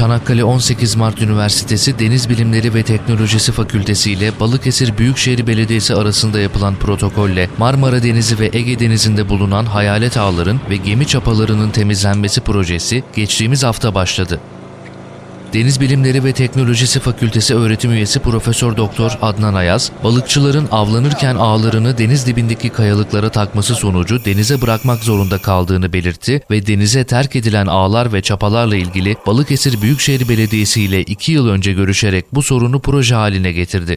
Çanakkale 18 Mart Üniversitesi Deniz Bilimleri ve Teknolojisi Fakültesi ile Balıkesir Büyükşehir Belediyesi arasında yapılan protokolle Marmara Denizi ve Ege Denizi'nde bulunan hayalet ağların ve gemi çapalarının temizlenmesi projesi geçtiğimiz hafta başladı. Deniz Bilimleri ve Teknolojisi Fakültesi öğretim üyesi Profesör Doktor Adnan Ayaz, balıkçıların avlanırken ağlarını deniz dibindeki kayalıklara takması sonucu denize bırakmak zorunda kaldığını belirtti ve denize terk edilen ağlar ve çapalarla ilgili Balıkesir Büyükşehir Belediyesi ile 2 yıl önce görüşerek bu sorunu proje haline getirdi.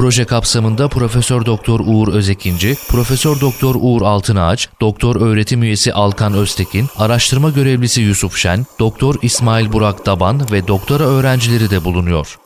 Proje kapsamında Profesör Doktor Uğur Özekinci, Profesör Doktor Uğur Altınağaç, Doktor öğretim üyesi Alkan Öztekin, araştırma görevlisi Yusuf Şen, Doktor İsmail Burak Daban ve doktora öğrencileri de bulunuyor.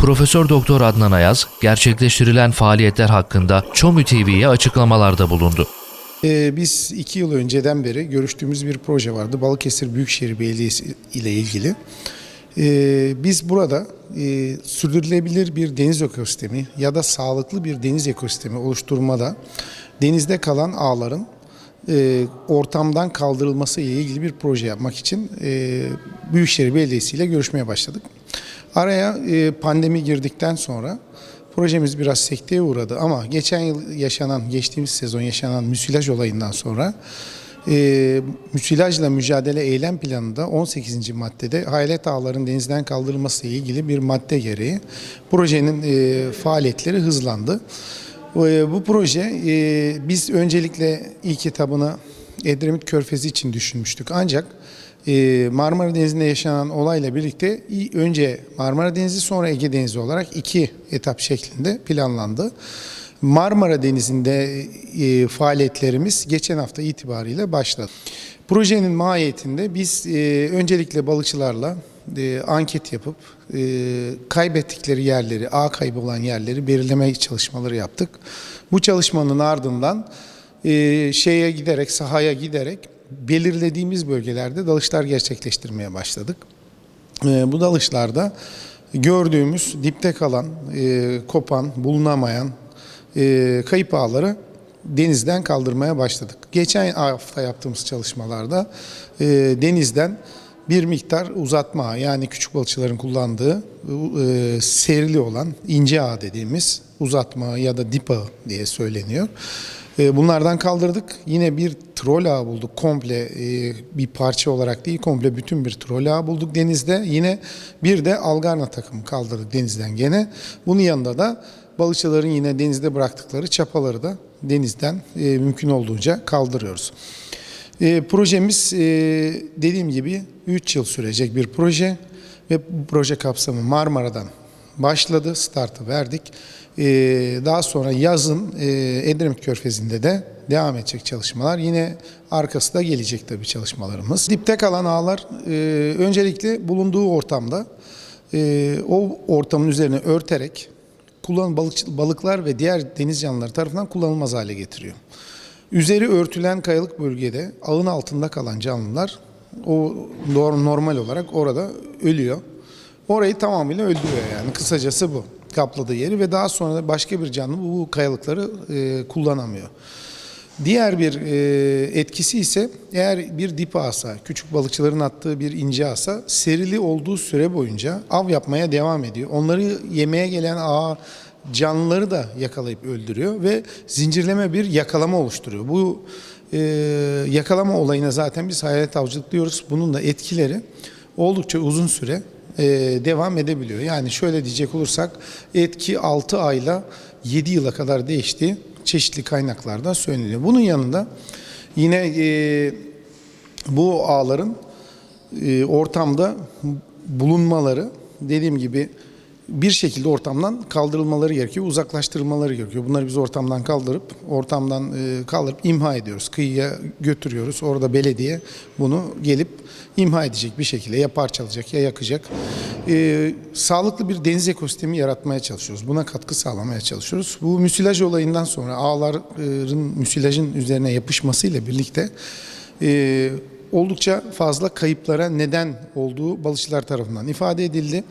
Profesör Doktor Adnan Ayaz, gerçekleştirilen faaliyetler hakkında ÇOMÜ TV'ye açıklamalarda bulundu. Ee, biz iki yıl önceden beri görüştüğümüz bir proje vardı. Balıkesir Büyükşehir Belediyesi ile ilgili. Ee, biz burada e, sürdürülebilir bir deniz ekosistemi ya da sağlıklı bir deniz ekosistemi oluşturmada denizde kalan ağların e, ortamdan kaldırılması ile ilgili bir proje yapmak için e, Büyükşehir Belediyesi ile görüşmeye başladık. Araya e, pandemi girdikten sonra projemiz biraz sekteye uğradı ama geçen yıl yaşanan, geçtiğimiz sezon yaşanan müsilaj olayından sonra e, müsilajla mücadele eylem planında 18. maddede hayalet ağların denizden kaldırılması ile ilgili bir madde gereği projenin e, faaliyetleri hızlandı. E, bu proje e, biz öncelikle ilk etabını Edremit Körfezi için düşünmüştük ancak Marmara Denizi'nde yaşanan olayla birlikte önce Marmara Denizi sonra Ege Denizi olarak iki etap şeklinde planlandı. Marmara Denizi'nde e, faaliyetlerimiz geçen hafta itibariyle başladı. Projenin mahiyetinde biz e, öncelikle balıkçılarla e, anket yapıp kaybettikleri yerleri, ağ kaybı olan yerleri belirleme çalışmaları yaptık. Bu çalışmanın ardından şeye giderek, sahaya giderek belirlediğimiz bölgelerde dalışlar gerçekleştirmeye başladık. E, bu dalışlarda gördüğümüz dipte kalan, e, kopan, bulunamayan e, kayıp ağları denizden kaldırmaya başladık. Geçen hafta yaptığımız çalışmalarda e, denizden bir miktar uzatma yani küçük balıkçıların kullandığı e, serili olan ince ağ dediğimiz uzatma ya da dip ağı diye söyleniyor. E, Bunlardan kaldırdık. Yine bir trol ağı bulduk. Komple e, bir parça olarak değil, komple bütün bir trol ağı bulduk denizde. Yine bir de algarna takımı kaldırdık denizden gene. Bunun yanında da balıkçıların yine denizde bıraktıkları çapaları da denizden e, mümkün olduğunca kaldırıyoruz. E, projemiz e, dediğim gibi 3 yıl sürecek bir proje ve bu proje kapsamı Marmara'dan başladı, startı verdik. E, daha sonra yazın e, Edremit Körfezi'nde de devam edecek çalışmalar. Yine arkası da gelecek tabii çalışmalarımız. Dipte kalan ağlar e, öncelikle bulunduğu ortamda e, o ortamın üzerine örterek kullan balıkçı, balıklar ve diğer deniz canlıları tarafından kullanılmaz hale getiriyor. Üzeri örtülen kayalık bölgede ağın altında kalan canlılar o normal olarak orada ölüyor. Orayı tamamıyla öldürüyor yani kısacası bu kapladığı yeri ve daha sonra da başka bir canlı bu kayalıkları e, kullanamıyor. Diğer bir e, etkisi ise eğer bir dip asa, küçük balıkçıların attığı bir ince asa serili olduğu süre boyunca av yapmaya devam ediyor. Onları yemeye gelen ağa canlıları da yakalayıp öldürüyor ve zincirleme bir yakalama oluşturuyor. Bu e, yakalama olayına zaten biz hayalet avcılık diyoruz. Bunun da etkileri oldukça uzun süre e, devam edebiliyor. Yani şöyle diyecek olursak etki 6 ayla 7 yıla kadar değiştiği çeşitli kaynaklardan söyleniyor. Bunun yanında yine e, bu ağların e, ortamda bulunmaları dediğim gibi bir şekilde ortamdan kaldırılmaları gerekiyor, uzaklaştırılmaları gerekiyor. Bunları biz ortamdan kaldırıp, ortamdan e, kaldırıp imha ediyoruz. Kıyıya götürüyoruz. Orada belediye bunu gelip imha edecek bir şekilde ya parçalayacak ya yakacak. E, sağlıklı bir deniz ekosistemi yaratmaya çalışıyoruz. Buna katkı sağlamaya çalışıyoruz. Bu müsilaj olayından sonra ağların müsilajın üzerine yapışmasıyla birlikte e, oldukça fazla kayıplara neden olduğu balıkçılar tarafından ifade edildi.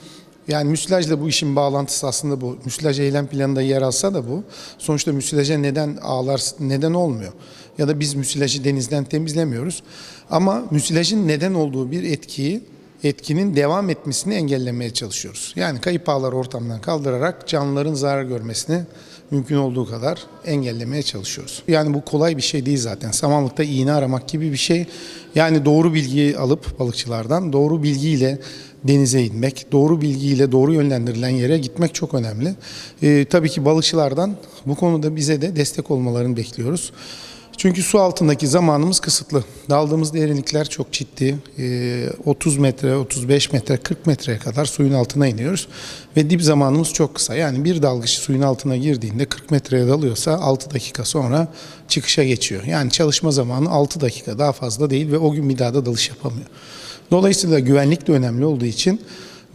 Yani müsilajla bu işin bağlantısı aslında bu. Müsilaj eylem planında yer alsa da bu. Sonuçta müsilaja neden ağlar neden olmuyor. Ya da biz müsilajı denizden temizlemiyoruz. Ama müsilajın neden olduğu bir etkiyi etkinin devam etmesini engellemeye çalışıyoruz. Yani kayıp ağları ortamdan kaldırarak canlıların zarar görmesini mümkün olduğu kadar engellemeye çalışıyoruz. Yani bu kolay bir şey değil zaten. Samanlıkta iğne aramak gibi bir şey. Yani doğru bilgiyi alıp balıkçılardan doğru bilgiyle denize inmek, doğru bilgiyle doğru yönlendirilen yere gitmek çok önemli. Ee, tabii ki balıkçılardan bu konuda bize de destek olmalarını bekliyoruz. Çünkü su altındaki zamanımız kısıtlı. Daldığımız derinlikler çok ciddi. Ee, 30 metre, 35 metre, 40 metreye kadar suyun altına iniyoruz. Ve dip zamanımız çok kısa. Yani bir dalgıç suyun altına girdiğinde 40 metreye dalıyorsa 6 dakika sonra çıkışa geçiyor. Yani çalışma zamanı 6 dakika daha fazla değil ve o gün bir daha da dalış yapamıyor. Dolayısıyla güvenlik de önemli olduğu için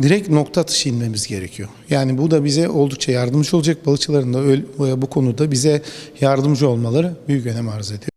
direkt nokta atışı inmemiz gerekiyor. Yani bu da bize oldukça yardımcı olacak. Balıkçıların da bu konuda bize yardımcı olmaları büyük önem arz ediyor.